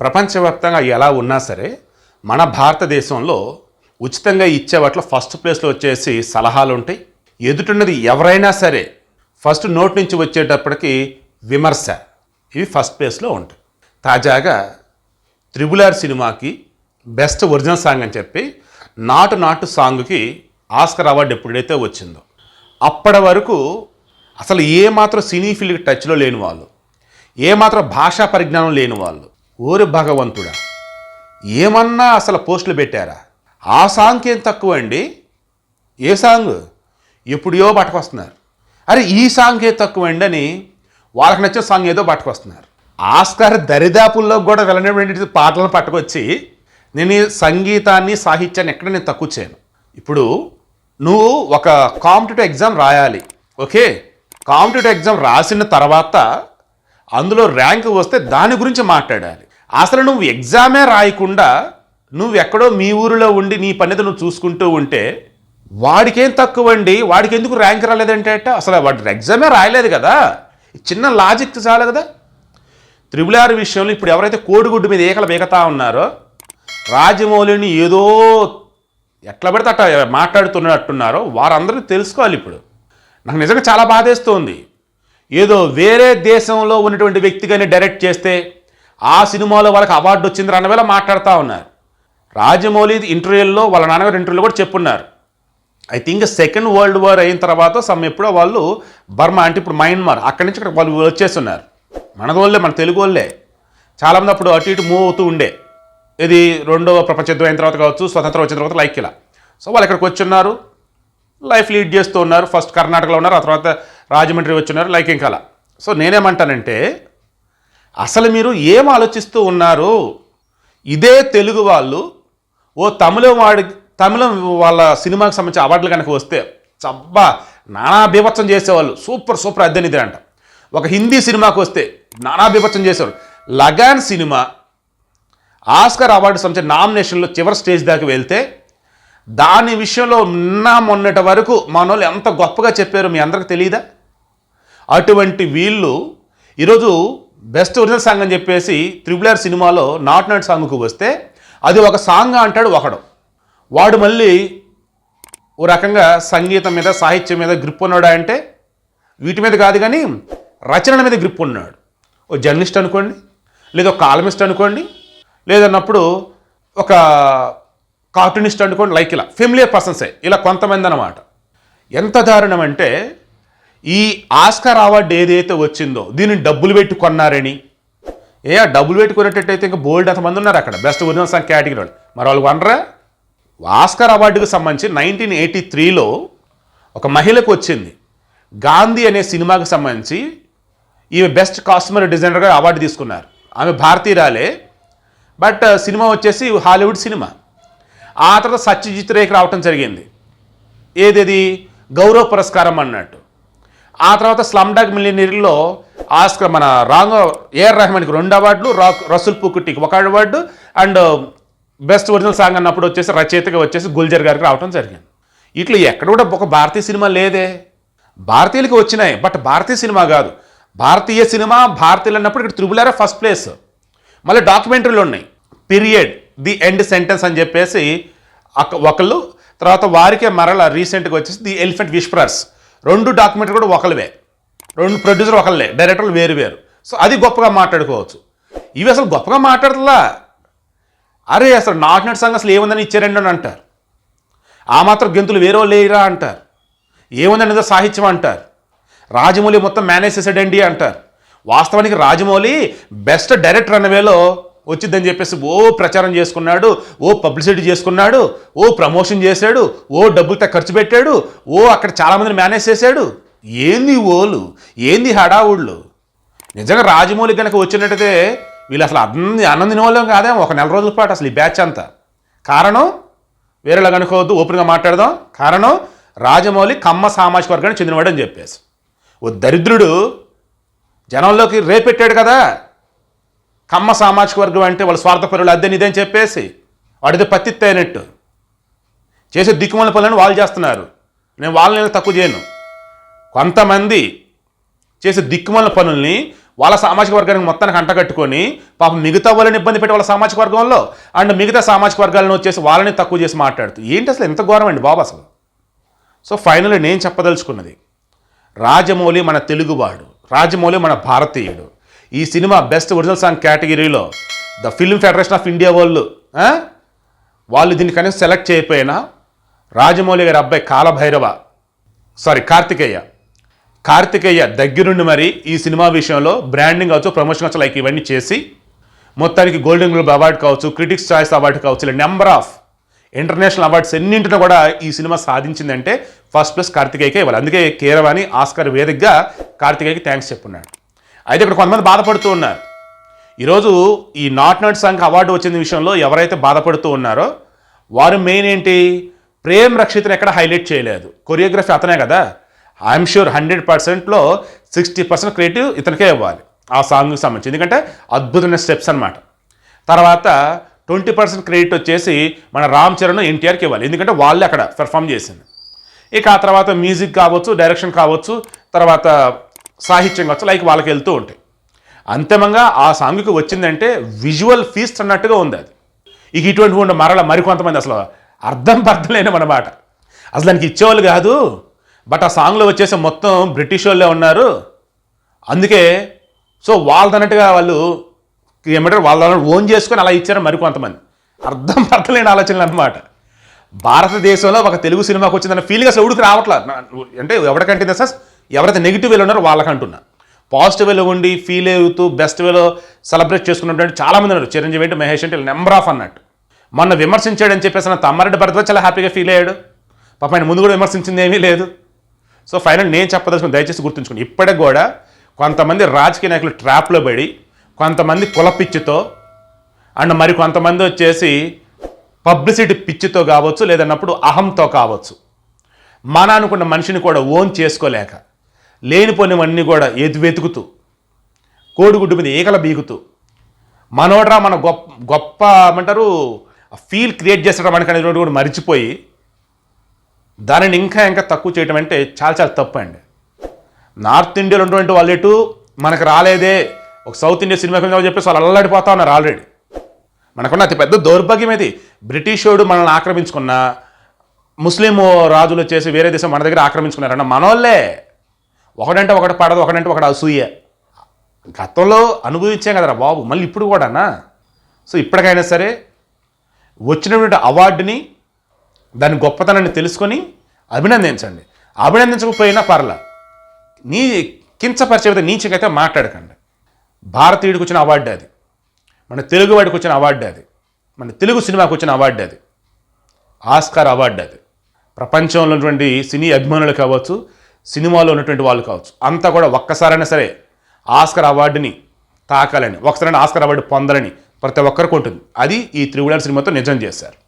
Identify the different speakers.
Speaker 1: ప్రపంచవ్యాప్తంగా ఎలా ఉన్నా సరే మన భారతదేశంలో ఉచితంగా ఇచ్చే వాటిలో ఫస్ట్ ప్లేస్లో వచ్చేసి సలహాలు ఉంటాయి ఎదుటిన్నది ఎవరైనా సరే ఫస్ట్ నోట్ నుంచి వచ్చేటప్పటికి విమర్శ. ఇవి ఫస్ట్ ప్లేస్లో ఉంటాయి. తాజాగా త్రిబుల్ ఆర్ సినిమాకి బెస్ట్ ఒరిజినల్ సాంగ్ అని చెప్పి నాటు నాటు సాంగ్కి ఆస్కర్ అవార్డు ఎప్పుడైతే వచ్చిందో అప్పటి వరకు అసలు ఏమాత్రం సినీ ఫీల్డ్కి టచ్లో లేని వాళ్ళు ఏమాత్రం భాషా పరిజ్ఞానం లేని వాళ్ళు ఓరి భగవంతుడా ఏమన్నా అసలు పోస్టులు పెట్టారా? ఆ సాంగ్ ఏం తక్కువ అండి? ఏ సాంగ్? ఎప్పుడో పట్టుకొస్తున్నారు అరే ఈ సాంగ్ ఏ తక్కువ అండి అని వాళ్ళకి నచ్చిన సాంగ్ ఏదో పట్టుకొస్తున్నారు ఆస్కార్ దరిదాపుల్లో కూడా వెళ్ళినటువంటి పాటలను పట్టుకొచ్చి నేను ఈ సంగీతాన్ని సాహిత్యాన్ని ఎక్కడ నేను తక్కువ చేయను. ఇప్పుడు నువ్వు ఒక కాంపిటేటివ్ ఎగ్జామ్ రాయాలి ఓకే? కాంపిటేటివ్ ఎగ్జామ్ రాసిన తర్వాత అందులో ర్యాంక్ వస్తే దాని గురించి మాట్లాడాలి. అసలు నువ్వు ఎగ్జామే రాయకుండా నువ్వు ఎక్కడో మీ ఊరిలో ఉండి నీ పనిది నువ్వు చూసుకుంటూ ఉంటే వాడికేం తక్కువ అండి వాడికి ఎందుకు ర్యాంక్ రాలేదంటే అసలు వాడి ఎగ్జామే రాయలేదు కదా. చిన్న లాజిక్ చాలు కదా. త్రిబుల్ ఆర్ విషయంలో ఇప్పుడు ఎవరైతే కోడిగుడ్డు మీద ఏకలు బేగతా ఉన్నారో రాజమౌళిని ఏదో ఎట్లా పడితే అట్లా మాట్లాడుతున్నట్టున్నారో వారందరూ తెలుసుకోవాలి ఇప్పుడు. నాకు నిజంగా చాలా బాధేస్తోంది. ఏదో వేరే దేశంలో ఉన్నటువంటి వ్యక్తిగానే డైరెక్ట్ చేస్తే ఆ సినిమాలో వాళ్ళకి అవార్డు వచ్చింది అన్న వేళ మాట్లాడుతూ ఉన్నారు. రాజమౌళి ఇంటర్వ్యూల్లో వాళ్ళ నాన్నగారు ఇంటర్వ్యూలో కూడా చెప్పున్నారు. I think second world war అయిన తర్వాత సమ్ ఎప్పుడో వాళ్ళు బర్మా అంటే ఇప్పుడు మయన్మార్ అక్కడి నుంచి ఇక్కడ వాళ్ళు వచ్చేస్తున్నారు. మన వాళ్ళే మన తెలుగు వాళ్ళే చాలామంది అప్పుడు అటు ఇటు మూవ్ అవుతూ ఉండే. ఇది రెండవ ప్రపంచ యుద్ధం అయిన తర్వాత కావచ్చు స్వతంత్రం వచ్చిన తర్వాత లైక్ ఇలా. సో వాళ్ళు ఇక్కడికి వచ్చి ఉన్నారు లైఫ్ లీడ్ చేస్తూ ఉన్నారు. ఫస్ట్ కర్ణాటకలో ఉన్నారు. ఆ తర్వాత రాజమండ్రి వచ్చి ఉన్నారు లైక్ ఇంకా అలా. సో నేనేమంటానంటే అసలు మీరు ఏం ఆలోచిస్తూ ఉన్నారు? ఇదే తెలుగు వాళ్ళు. ఓ తమిళం వాడి తమిళం వాళ్ళ సినిమాకి సంబంధించిన అవార్డులు కనుక వస్తే చబ్బా నానా బీభత్సం చేసేవాళ్ళు. సూపర్ సూపర్ అద్దెని అంట. ఒక హిందీ సినిమాకి వస్తే నానా బీభత్సం లగాన్ సినిమా ఆస్కర్ అవార్డు సంబంధించిన నామినేషన్లో చివరి స్టేజ్ దాకా వెళ్తే దాని విషయంలో నిన్న మొన్నటి వరకు మన వాళ్ళు ఎంత గొప్పగా చెప్పారో మీ అందరికి తెలియదా అటువంటి వీళ్ళు ఈరోజు బెస్ట్ ఒరిజినల్ సాంగ్ అని చెప్పేసి త్రిబుల్ ఆర్ సినిమాలో నాట్ నాట్ సాంగ్కు వస్తే అది ఒక సాంగ్ అంటాడు ఒకడు. వాడు మళ్ళీ ఓ రకంగా సంగీతం మీద సాహిత్యం మీద గ్రిప్ ఉన్నాడా అంటే వీటి మీద కాదు కానీ రచనల మీద గ్రిప్ ఉన్నాడు. ఓ జర్నలిస్ట్ అనుకోండి లేదా ఒక కాలమిస్ట్ అనుకోండి లేదన్నప్పుడు ఒక కార్టూనిస్ట్ అనుకోండి లైక్ ఇలా ఫెమిలియర్ పర్సన్సే ఇలా కొంతమంది అన్నమాట. ఎంత దారుణం అంటే ఈ ఆస్కార్ అవార్డు ఏదైతే వచ్చిందో దీన్ని డబ్బులు పెట్టి కొన్నారని? ఏ డబ్బులు పెట్టి కొనేటట్టయితే ఇంకా బోల్డ్ అంతమంది ఉన్నారు అక్కడ? బెస్ట్ ఒరిజినల్ సాంగ్ కేటగిరీ వాళ్ళు. మరి వాళ్ళు కొనరా? ఆస్కార్ అవార్డుకు సంబంధించి నైన్టీన్ ఎయిటీ త్రీలో ఒక మహిళకు వచ్చింది. గాంధీ అనే సినిమాకి సంబంధించి ఈమె బెస్ట్ కాస్ట్యూమర్ డిజైనర్గా అవార్డు తీసుకున్నారు. ఆమె భారతీయురాలే. బట్ సినిమా వచ్చేసి హాలీవుడ్ సినిమా. ఆ తర్వాత సత్యజిత్ రేఖ రావటం జరిగింది. ఏదేది? గౌరవ పురస్కారం అన్నట్టు. ఆ తర్వాత స్లమ్ డాగ్ మిలియనీర్లో ఆస్కర్ మన రాంగో ఏఆర్ రెహమాన్కి రెండు అవార్డులు రా రసుల్ పుకుట్టికి ఒక award and um, best original song అన్నప్పుడు వచ్చేసి రచయితగా వచ్చేసి గుల్జర్ గారికి రావడం జరిగింది. ఇట్లా ఎక్కడ కూడా ఒక భారతీయ సినిమా లేదే. భారతీయులకి వచ్చినాయి బట్ భారతీయ సినిమా కాదు. భారతీయ సినిమా భారతీయులు అన్నప్పుడు ఇక్కడ త్రిబులారా ఫస్ట్ ప్లేస్. మళ్ళీ డాక్యుమెంటరీలు ఉన్నాయి. పీరియడ్ ది ఎండ్ సెంటెన్స్ అని చెప్పేసి అక్క- ఒకళ్ళు తర్వాత వారికే మరల రీసెంట్గా వచ్చేసి ది ఎలిఫెంట్ విష్ప్రర్స్. రెండు డాక్యుమెంటరీ కూడా ఒకళ్ళవే. రెండు ప్రొడ్యూసర్ ఒకళ్ళే. డైరెక్టర్లు వేరు వేరు. సో అది గొప్పగా మాట్లాడుకోవచ్చు. ఇవి అసలు గొప్పగా మాట్లాడలా అరే అసలు నాట్ నెట్ సంగ అసలు ఏముందని ఇచ్చారండి అని అంటారు. ఆ మాత్రం గెంతులు వేరే వాళ్ళు లేరా అంటారు. ఏముందని ఏదో సాహిత్యం అంటారు. రాజమౌళి మొత్తం మేనేజ్ చేసాడండి అంటారు. వాస్తవానికి రాజమౌళి బెస్ట్ డైరెక్టర్ అన్నవేలో వచ్చిద్దని చెప్పేసి ఓ ప్రచారం చేసుకున్నాడు ఓ పబ్లిసిటీ చేసుకున్నాడు ఓ ప్రమోషన్ చేశాడు ఓ డబ్బులతో ఖర్చు పెట్టాడు ఓ అక్కడ చాలామందిని మేనేజ్ చేశాడు. ఏంది ఓలు? ఏంది హడావుళ్ళు? నిజంగా రాజమౌళి కనుక వచ్చినట్టయితే వీళ్ళు అసలు అన్ని ఆనందిన కాదే ఒక నెల రోజుల పాటు అసలు ఈ బ్యాచ్ అంతా. కారణం? వేరేలా కనుకోవద్దు ఓపెన్గా మాట్లాడదాం. కారణం? రాజమౌళి కమ్మ సామాజిక వర్గానికి చెందినవాడు అని చెప్పేసి. ఓ దరిద్రుడు జనంలోకి రేపెట్టాడు కదా. కమ్మ సామాజిక వర్గం అంటే వాళ్ళ స్వార్థపరులు అద్దెని ఇదని చెప్పేసి వాడితే పత్తిత్తి అయినట్టు చేసే దిక్కుమల పనులను వాళ్ళు చేస్తున్నారు. నేను వాళ్ళని తక్కువ చేయను. కొంతమంది చేసే దిక్కుమల పనుల్ని వాళ్ళ సామాజిక వర్గానికి మొత్తానికి అంటగట్టుకొని పాపం మిగతా వాళ్ళని ఇబ్బంది పెట్టి వాళ్ళ సామాజిక వర్గంలో అండ్ మిగతా సామాజిక వర్గాలను వచ్చేసి వాళ్ళని తక్కువ చేసి మాట్లాడుతూ. ఏంటి అసలు ఎంత ఘోరం అండి బాబు అసలు? సో ఫైనల్ నేను చెప్పదలుచుకున్నది రాజమౌళి మన తెలుగువాడు రాజమౌళి మన భారతీయుడు. ఈ సినిమా బెస్ట్ ఒరిజినల్ సాంగ్ కేటగిరీలో the film federation of India వాళ్ళు వాళ్ళు దీన్ని కనీసం సెలెక్ట్ చేయకపోయినా రాజమౌళి గారి అబ్బాయి కాలభైరవ సారీ కార్తికేయ. కార్తికేయ దగ్గరుండి మరి ఈ సినిమా విషయంలో బ్రాండింగ్ కావచ్చు ప్రమోషన్ కావచ్చు లైక్ ఇవన్నీ చేసి మొత్తానికి గోల్డెన్ గ్లోబ్ అవార్డు కావచ్చు క్రిటిక్స్ చాయిస్ అవార్డు కావచ్చు ఇలా నెంబర్ ఆఫ్ ఇంటర్నేషనల్ అవార్డ్స్ ఎన్నింటిలో కూడా ఈ సినిమా సాధించిందంటే ఫస్ట్ ప్లస్ కార్తికేయకే ఇవ్వాలి. అందుకే కీరవాణి ఆస్కార్ వేదికగా కార్తికేయకి థ్యాంక్స్ చెప్పున్నాడు. అయితే ఇక్కడ కొంతమంది బాధపడుతూ ఉన్నారు. ఈరోజు ఈ నాట్ నాట్ సంఘ అవార్డు వచ్చిన విషయంలో ఎవరైతే బాధపడుతూ ఉన్నారో వారు మెయిన్ ఏంటి? ప్రేమ్ రక్షితను ఎక్కడ హైలైట్ చేయలేదు. కొరియోగ్రఫీ అతనే కదా. ఐఎమ్ షూర్ హండ్రెడ్ పర్సెంట్లో సిక్స్టీ పర్సెంట్ క్రియేటివ్ ఇతనికే ఇవ్వాలి ఆ సాంగ్కి సంబంధించి. ఎందుకంటే అద్భుతమైన స్టెప్స్ అన్నమాట. తర్వాత ట్వంటీ పర్సెంట్ క్రెడిట్ వచ్చేసి మన రామ్ చరణ్ ఎన్టీఆర్కి ఇవ్వాలి. ఎందుకంటే వాళ్ళే అక్కడ పెర్ఫామ్ చేసింది. ఇక ఆ తర్వాత మ్యూజిక్ కావచ్చు డైరెక్షన్ కావచ్చు తర్వాత సాహిత్యం కావచ్చు లైక్ వాళ్ళకి వెళ్తూ ఉంటాయి. అంతిమంగా ఆ సాంగ్కి వచ్చిందంటే విజువల్ ఫీస్ట్ అన్నట్టుగా ఉంది అది. ఇక ఇటువంటి ఉండే మరల మరికొంతమంది అసలు అర్థం పర్థం అన్నమాట అసలు దానికి ఇచ్చేవాళ్ళు కాదు బట్ ఆ సాంగ్లో వచ్చేసి మొత్తం బ్రిటిష్ వాళ్ళే ఉన్నారు. అందుకే సో వాళ్ళదన్నట్టుగా వాళ్ళు ఏమంటారు వాళ్ళ ఓన్ చేసుకొని అలా ఇచ్చారు మరికొంతమంది. అర్థం పడలేని ఆలోచనలు అనమాట భారతదేశంలో ఒక తెలుగు సినిమాకి వచ్చిందన్న ఫీలింగ్ అసలు ఎవడికి రావట్లేదు అంటే ఎవరికంటే సార్ ఎవరైతే నెగిటివ్ వేలు ఉన్నారో వాళ్ళకంటున్నా. పాజిటివ్ వేలో ఉండి ఫీల్ అవుతూ బెస్ట్ వేలో సెలబ్రేట్ చేసుకున్నటువంటి చాలామంది ఉన్నారు. చిరంజీవి అంటే మహేష్ అంటే నెంబర్ ఆఫ్ అన్నట్టు. మొన్న విమర్శించాడని చెప్పేసి నా తమ్మారెడ్డి భర్త చాలా హ్యాపీగా ఫీల్ అయ్యాడు. పాప ఆయన ముందు కూడా విమర్శించింది ఏమీ లేదు. సో ఫైనల్ నేను చెప్పదలుచుకుని దయచేసి గుర్తుంచుకోండి. ఇప్పటికి కూడా కొంతమంది రాజకీయ నాయకులు ట్రాప్లో పడి కొంతమంది కుల పిచ్చితో అండ్ మరి కొంతమంది వచ్చేసి పబ్లిసిటీ పిచ్చితో కావచ్చు లేదన్నప్పుడు అహంతో కావచ్చు. మన అనుకున్న మనిషిని కూడా ఓన్ చేసుకోలేక లేనిపోనివన్నీ కూడా ఎదు వెతుకుతూ కోడిగుడ్డు మీద ఈకల బీగుతూ మనోడ్రా మన గొప్ప గొప్ప ఏమంటారు ఫీల్ క్రియేట్ చేసడం మనకి అనేది కూడా మర్చిపోయి దానిని ఇంకా ఇంకా తక్కువ చేయడం అంటే చాలా చాలా తప్పు అండి. నార్త్ ఇండియాలో ఉన్నటువంటి వాళ్ళు ఎటు మనకు రాలేదే ఒక సౌత్ ఇండియా సినిమా కింద చెప్పేసి వాళ్ళు అల్లాడిపోతా ఉన్నారు ఆల్రెడీ. మనకున్న అతి పెద్ద దౌర్భాగ్యం ఇది బ్రిటిషోడు మనల్ని ఆక్రమించుకున్న ముస్లిం రాజులు వచ్చేసి వేరే దేశం మన దగ్గర ఆక్రమించుకున్నారన్న మనోళ్ళే. ఒకడంటే ఒకటి పడదు ఒకడంటే ఒకటి అసూయ. గతంలో అనుభవించాం కదరా బాబు మళ్ళీ ఇప్పుడు కూడానా? సో ఇప్పటికైనా సరే వచ్చినటువంటి అవార్డుని దాని గొప్పతనాన్ని తెలుసుకొని అభినందించండి. అభినందించకపోయినా పర్లా నీ కించపరిచే నీచకైతే మాట్లాడకండి. భారతీయుడికి వచ్చిన అవార్డు అది. మన తెలుగు వాడికి వచ్చిన అవార్డు అది. మన తెలుగు సినిమాకి వచ్చిన అవార్డు అది. ఆస్కార్ అవార్డు అది. ప్రపంచంలో ఉన్నటువంటి సినీ అభిమానులు కావచ్చు సినిమాలో ఉన్నటువంటి వాళ్ళు కావచ్చు. అంతా కూడా ఒక్కసారైనా సరే ఆస్కర్ అవార్డుని తాకాలని ఒకసారైనా ఆస్కర్ అవార్డు పొందాలని ప్రతి ఒక్కరికి ఉంటుంది. అది ఈ త్రిగుడాల సినిమాతో నిజం చేశారు.